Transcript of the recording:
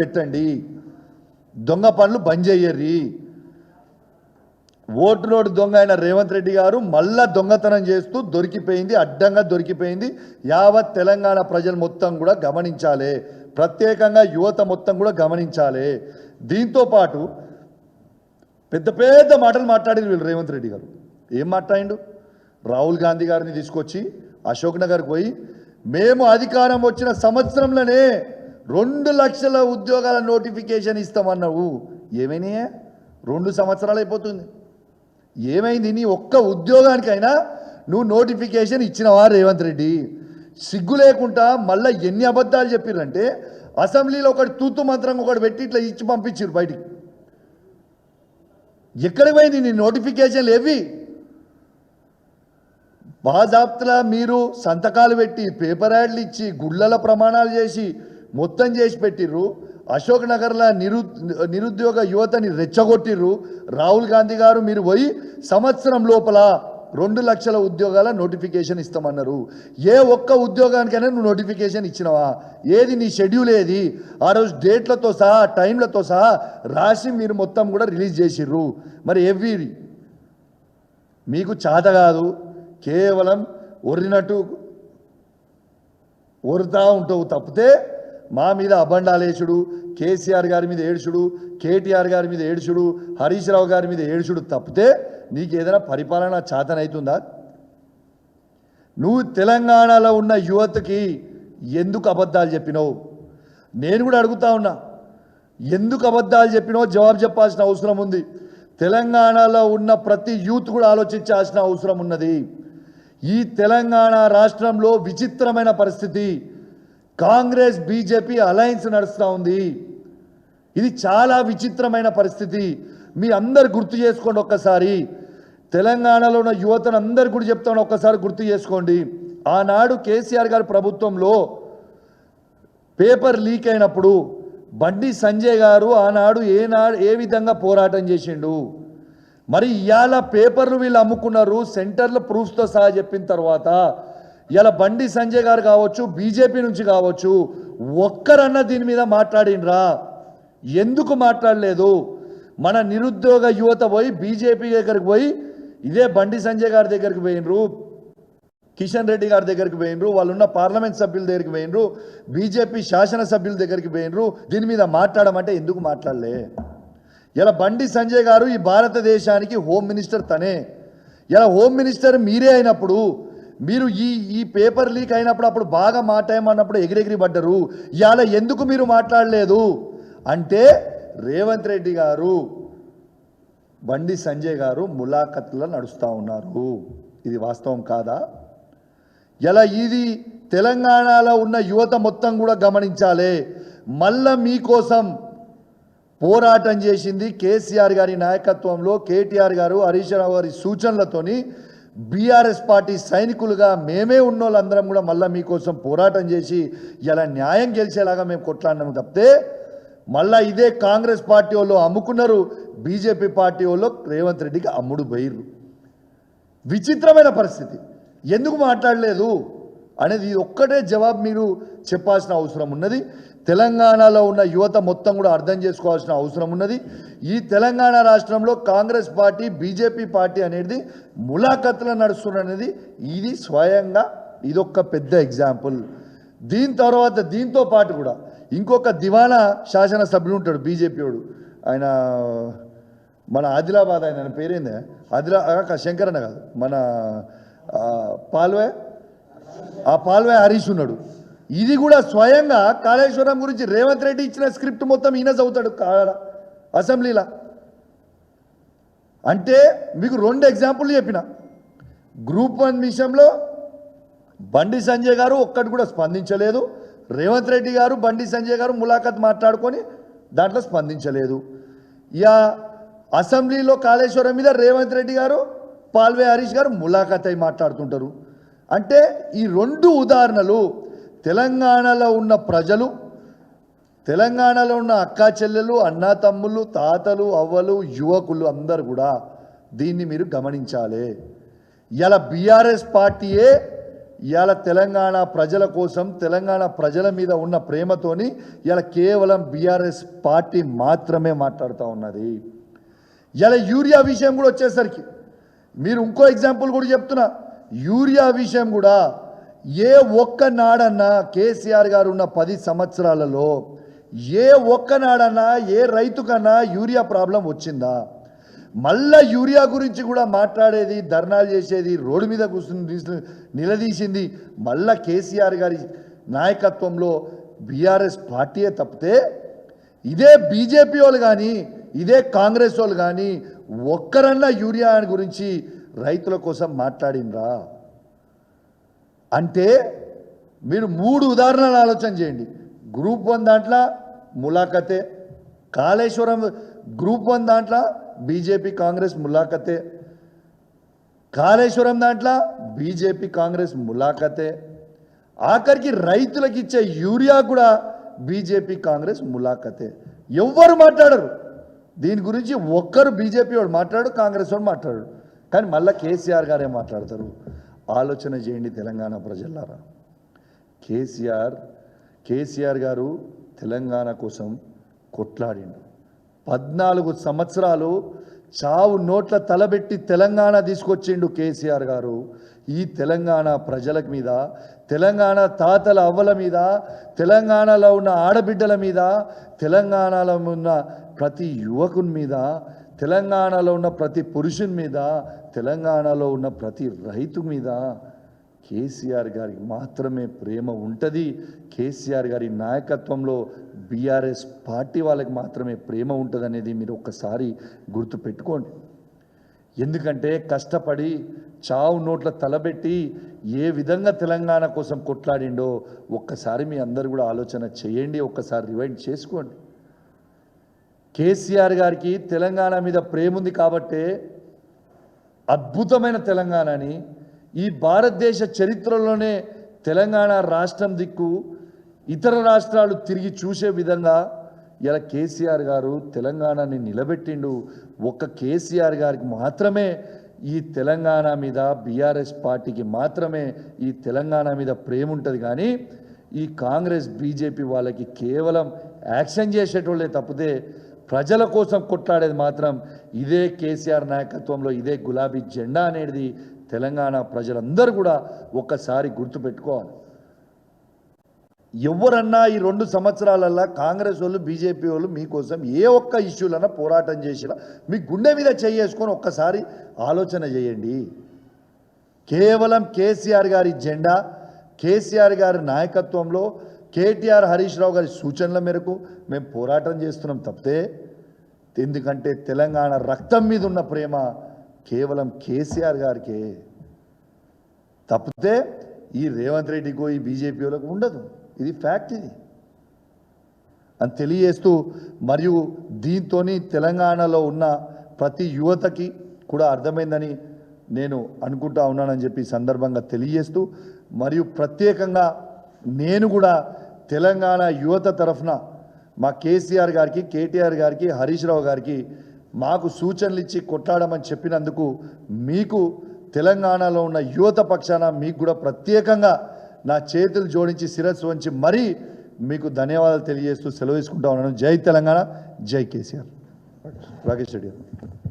పెట్టండి. దొంగ పనులు బంద్ చేయర్రి. ఓటు నోటు దొంగ అయిన రేవంత్ రెడ్డి గారు మళ్ళా దొంగతనం చేస్తూ దొరికిపోయింది అడ్డంగా దొరికిపోయింది. యావత్ తెలంగాణ ప్రజలు మొత్తం కూడా గమనించాలి. ప్రత్యేకంగా యువత మొత్తం కూడా గమనించాలి. దీంతో పాటు పెద్ద పెద్ద మాటలు మాట్లాడారు వీళ్ళు రేవంత్ రెడ్డి గారు. ఏం మాట్లాడిండు? రాహుల్ గాంధీ గారిని తీసుకొచ్చి అశోక్ నగర్కి పోయి మేము అధికారం వచ్చిన సంవత్సరంలోనే రెండు లక్షల ఉద్యోగాల నోటిఫికేషన్ ఇస్తామన్నావు. ఏమైనాయా రెండు సంవత్సరాలు అయిపోతుంది. ఏమైంది? నీ ఒక్క ఉద్యోగానికైనా నువ్వు నోటిఫికేషన్ ఇచ్చినవా రేవంత్ రెడ్డి? సిగ్గు లేకుండా మళ్ళీ ఎన్ని అబద్ధాలు చెప్పిర్రంటే అసెంబ్లీలో ఒకటి తూతు మంత్రం ఒకటి పెట్టి ఇట్లా ఇచ్చి పంపించారు బయటికి. ఎక్కడికి పోయింది నీ నోటిఫికేషన్లు ఏవి? బాజాప్తలా మీరు సంతకాలు పెట్టి పేపర్ యాడ్లు ఇచ్చి గుళ్ళల ప్రమాణాలు చేసి మొత్తం చేసి పెట్టిర్రు. అశోక్ నగర్లో నిరు నిరుద్యోగ యువతని రెచ్చగొట్టిర్రు. రాహుల్ గాంధీ గారు మీరు పోయి సంవత్సరం లోపల రెండు లక్షల ఉద్యోగాల నోటిఫికేషన్ ఇస్తామన్నారు. ఏ ఒక్క ఉద్యోగానికైనా నువ్వు నోటిఫికేషన్ ఇచ్చినవా? ఏది నీ షెడ్యూల్ ఏది? ఆ రోజు డేట్లతో సహా టైంలతో సహా రాసి మీరు మొత్తం కూడా రిలీజ్ చేసిర్రు. మరి ఎవ్రీ మీకు చాత కాదు. కేవలం ఒరినట్టు ఒరుతా ఉంటావు తప్పితే మా మీద అబండాలేసుడు కేసీఆర్ గారి మీద ఏడుచుడు కేటీఆర్ గారి మీద ఏడుచుడు హరీష్ రావు గారి మీద ఏడుచుడు తప్పితే నీకు ఏదైనా పరిపాలన చాతనవుతుందా నువ్వు తెలంగాణలో ఉన్న యువతకి ఎందుకు అబద్ధాలు చెప్పినావు? నేను కూడా అడుగుతా ఉన్నా. ఎందుకు అబద్ధాలు చెప్పినావు జవాబు చెప్పాల్సిన అవసరం ఉంది. తెలంగాణలో ఉన్న ప్రతి యూత్ కూడా ఆలోచించాల్సిన అవసరం ఉన్నది. ఈ తెలంగాణ రాష్ట్రంలో విచిత్రమైన పరిస్థితి. కాంగ్రెస్ బీజేపీ అలయన్స్ నడుస్తూ ఉంది. ఇది చాలా విచిత్రమైన పరిస్థితి. మీ అందరు గుర్తు చేసుకోండి ఒక్కసారి. తెలంగాణలో ఉన్న యువతను అందరు కూడా చెప్తాను ఒక్కసారి గుర్తు చేసుకోండి. ఆనాడు కేసీఆర్ గారి ప్రభుత్వంలో పేపర్ లీక్ అయినప్పుడు బండి సంజయ్ గారు ఆనాడు ఏనాడు ఏ విధంగా పోరాటం చేసిండు? మరి ఇవాళ పేపర్లు వీళ్ళు అమ్ముకున్నారు సెంటర్ల ప్రూఫ్స్తో సహా చెప్పిన తర్వాత ఇలా బండి సంజయ్ గారు కావచ్చు బీజేపీ నుంచి కావచ్చు ఒక్కరన్నా దీని మీద మాట్లాడినరా? ఎందుకు మాట్లాడలేదు? మన నిరుద్యోగ యువత పోయి బీజేపీ దగ్గరికి పోయి ఇదే బండి సంజయ్ గారి దగ్గరికి పోయినరు కిషన్ రెడ్డి గారి దగ్గరికి పోయినరు వాళ్ళున్న పార్లమెంట్ సభ్యుల దగ్గరికి పోయినరు బీజేపీ శాసనసభ్యుల దగ్గరికి పోయినరు దీని మీద మాట్లాడమంటే ఎందుకు మాట్లాడలే? ఇలా బండి సంజయ్ గారు ఈ భారతదేశానికి హోమ్ మినిస్టర్ తనే. ఇలా హోమ్ మినిస్టర్ మీరే అయినప్పుడు మీరు ఈ ఈ పేపర్ లీక్ అయినప్పుడు అప్పుడు బాగా మాట్లాడమన్నప్పుడు ఎగిరెగిరి పడ్డరు. ఇవాళ ఎందుకు మీరు మాట్లాడలేదు? అంటే రేవంత్ రెడ్డి గారు బండి సంజయ్ గారు ములాఖత్లో నడుస్తూ ఉన్నారు. ఇది వాస్తవం కాదా? ఇలా ఇది? తెలంగాణలో ఉన్న యువత మొత్తం కూడా గమనించాలి. మళ్ళా మీకోసం పోరాటం చేసింది కేసీఆర్ గారి నాయకత్వంలో కేటీఆర్ గారు హరీష్ రావు గారి సూచనలతోని బీఆర్ఎస్ పార్టీ సైనికులుగా మేమే ఉన్నోళ్ళందరం కూడా మళ్ళీ మీకోసం పోరాటం చేసి ఇలా న్యాయం గెలిచేలాగా మేము కొట్లాడినాము తప్పితే మళ్ళా ఇదే కాంగ్రెస్ పార్టీ వాళ్ళు అమ్ముకున్నారు బీజేపీ పార్టీ వాళ్ళు రేవంత్ రెడ్డికి అమ్ముడు బయరు విచిత్రమైన పరిస్థితి. ఎందుకు మాట్లాడలేదు? అనేది ఒక్కటే జవాబు మీరు చెప్పాల్సిన అవసరం ఉన్నది. తెలంగాణలో ఉన్న యువత మొత్తం కూడా అర్థం చేసుకోవాల్సిన అవసరం ఉన్నది. ఈ తెలంగాణ రాష్ట్రంలో కాంగ్రెస్ పార్టీ బీజేపీ పార్టీ అనేది ములాఖత్తులు నడుస్తున్నది. ఇది స్వయంగా ఇదొక పెద్ద ఎగ్జాంపుల్. దీని తర్వాత దీంతో పాటు కూడా ఇంకొక దివానా శాసనసభ్యుడు ఉంటాడు బీజేపీ వాడు. ఆయన మన ఆదిలాబాద్ ఆయన ఆయన పేరేందే? ఆదిలా శంకరన్న కాదు. మన పాల్వే ఆ పాల్వే హరీష్ ఉన్నాడు. ఇది కూడా స్వయంగా కాళేశ్వరం గురించి రేవంత్ రెడ్డి ఇచ్చిన స్క్రిప్ట్ మొత్తం ఈయన చదువుతాడు అసెంబ్లీలో. అంటే మీకు రెండు ఎగ్జాంపుల్ చెప్పిన. గ్రూప్ వన్ విషయంలో బండి సంజయ్ గారు ఒక్కటి కూడా స్పందించలేదు. రేవంత్ రెడ్డి గారు బండి సంజయ్ గారు ములాఖత్ మాట్లాడుకొని దాంట్లో స్పందించలేదు. ఇక అసెంబ్లీలో కాళేశ్వరం మీద రేవంత్ రెడ్డి గారు పాల్వే హరీష్ గారు ములాఖత్ అయి మాట్లాడుతుంటారు. అంటే ఈ రెండు ఉదాహరణలు తెలంగాణలో ఉన్న ప్రజలు తెలంగాణలో ఉన్న అక్కా చెల్లెలు అన్నా తమ్ముళ్ళు తాతలు అవ్వలు యువకులు అందరు కూడా దీన్ని మీరు గమనించాలి. ఇలా బీఆర్ఎస్ పార్టీయే ఇవాళ తెలంగాణ ప్రజల కోసం తెలంగాణ ప్రజల మీద ఉన్న ప్రేమతోని ఇలా కేవలం బీఆర్ఎస్ పార్టీ మాత్రమే మాట్లాడుతూ ఉన్నది. ఇలా యూరియా విషయం కూడా వచ్చేసరికి మీరు ఇంకో ఎగ్జాంపుల్ కూడా చెప్తున్నా యూరియా విషయం కూడా ఏ ఒక్క నాడన్నా కేసీఆర్ గారు ఉన్న పది సంవత్సరాలలో ఏ ఒక్క నాడన్నా ఏ రైతుకన్నా యూరియా ప్రాబ్లం వచ్చిందా? మళ్ళా యూరియా గురించి కూడా మాట్లాడేది ధర్నాలు చేసేది రోడ్డు మీద కూర్చుని నిలదీసింది మళ్ళా కేసీఆర్ గారి నాయకత్వంలో బీఆర్ఎస్ పార్టీయే తప్పితే ఇదే బీజేపీ వాళ్ళు కానీ ఇదే కాంగ్రెస్ వాళ్ళు కానీ ఒక్కరన్నా యూరియా గురించి రైతుల కోసం మాట్లాడినరా అంటే మీరు మూడు ఉదాహరణలు ఆలోచన చేయండి. గ్రూప్ వన్ దాంట్లో ములాఖతే కాళేశ్వరం గ్రూప్ వన్ దాంట్లో బీజేపీ కాంగ్రెస్ ములాఖతే కాళేశ్వరం దాంట్లో బీజేపీ కాంగ్రెస్ ములాఖతే ఆఖరికి రైతులకు ఇచ్చే యూరియా కూడా బీజేపీ కాంగ్రెస్ ములాఖతే. ఎవ్వరు మాట్లాడరు. దీని గురించి ఒక్కరు బీజేపీ వాడు మాట్లాడు కాంగ్రెస్ వాడు మాట్లాడు. కానీ మళ్ళీ కేసీఆర్ గారే మాట్లాడతారు. ఆలోచన చేయండి తెలంగాణ ప్రజలారా. కేసీఆర్ కేసీఆర్ గారు తెలంగాణ కోసం కొట్లాడిండు. పద్నాలుగు సంవత్సరాలు చావు నోట్ల తలబెట్టి తెలంగాణ తీసుకొచ్చిండు కేసీఆర్ గారు. ఈ తెలంగాణ ప్రజల మీద తెలంగాణ తాతల అవ్వల మీద తెలంగాణలో ఉన్న ఆడబిడ్డల మీద తెలంగాణలో ఉన్న ప్రతి యువకుని మీద తెలంగాణలో ఉన్న ప్రతి పురుషుని మీద తెలంగాణలో ఉన్న ప్రతి రైతు మీద కేసీఆర్ గారికి మాత్రమే ప్రేమ ఉంటుంది. కేసీఆర్ గారి నాయకత్వంలో బీఆర్ఎస్ పార్టీ వాళ్ళకి మాత్రమే ప్రేమ ఉంటుంది అనేది మీరు ఒక్కసారి గుర్తుపెట్టుకోండి. ఎందుకంటే కష్టపడి చావు నోట్ల తలబెట్టి ఏ విధంగా తెలంగాణ కోసం కొట్లాడిండో ఒక్కసారి మీ అందరు కూడా ఆలోచన చేయండి ఒక్కసారి రివైండ్ చేసుకోండి. కేసీఆర్ గారికి తెలంగాణ మీద ప్రేమ ఉంది కాబట్టే అద్భుతమైన తెలంగాణని ఈ భారతదేశ చరిత్రలోనే తెలంగాణ రాష్ట్రం దిక్కు ఇతర రాష్ట్రాలు తిరిగి చూసే విధంగా ఇలా కేసీఆర్ గారు తెలంగాణని నిలబెట్టిండు. ఒక్క కేసీఆర్ గారికి మాత్రమే ఈ తెలంగాణ మీద బీఆర్ఎస్ పార్టీకి మాత్రమే ఈ తెలంగాణ మీద ప్రేమ ఉంటుంది కానీ ఈ కాంగ్రెస్ బీజేపీ వాళ్ళకి కేవలం యాక్షన్ చేసేటోళ్ళే తప్పితే ప్రజల కోసం కొట్లాడేది మాత్రం ఇదే కేసీఆర్ నాయకత్వంలో ఇదే గులాబీ జెండా అనేది తెలంగాణ ప్రజలందరూ కూడా ఒక్కసారి గుర్తుపెట్టుకోవాలి. ఎవరన్నా ఈ రెండు సంవత్సరాలల్లా కాంగ్రెస్ వాళ్ళు బీజేపీ వాళ్ళు మీకోసం ఏ ఒక్క ఇష్యూలన్నా పోరాటం చేసినా మీ గుండె మీద చేసుకొని ఒక్కసారి ఆలోచన చేయండి. కేవలం కేసీఆర్ గారి జెండా కేసీఆర్ గారి నాయకత్వంలో కేటీఆర్ హరీష్ రావు గారి సూచనల మేరకు మేము పోరాటం చేస్తున్నాం తప్పితే ఎందుకంటే తెలంగాణ రక్తం మీద ఉన్న ప్రేమ కేవలం కేసీఆర్ గారికే. తప్పితే ఈ రేవంత్ రెడ్డికో ఈ బీజేపీ వాళ్ళకు ఉండదు. ఇది ఫ్యాక్ట్ ఇది. అని తెలియజేస్తూ మరియు దీంతో తెలంగాణలో ఉన్న ప్రతి యువతకి కూడా అర్థమైందని నేను అనుకుంటా ఉన్నానని చెప్పి సందర్భంగా తెలియజేస్తూ మరియు ప్రత్యేకంగా నేను కూడా తెలంగాణ యువత తరఫున మా కేసీఆర్ గారికి కేటీఆర్ గారికి హరీష్ రావు గారికి మాకు సూచనలు ఇచ్చి కొట్లాడమని చెప్పినందుకు మీకు తెలంగాణలో ఉన్న యువత పక్షాన మీకు కూడా ప్రత్యేకంగా నా చేతులు జోడించి శిరస్సు వంచి మరీ మీకు ధన్యవాదాలు తెలియజేస్తూ సెలవు తీసుకుంటా ఉన్నాను. జై తెలంగాణ జై కేసీఆర్. రాకేష్ రెడ్డి గారు.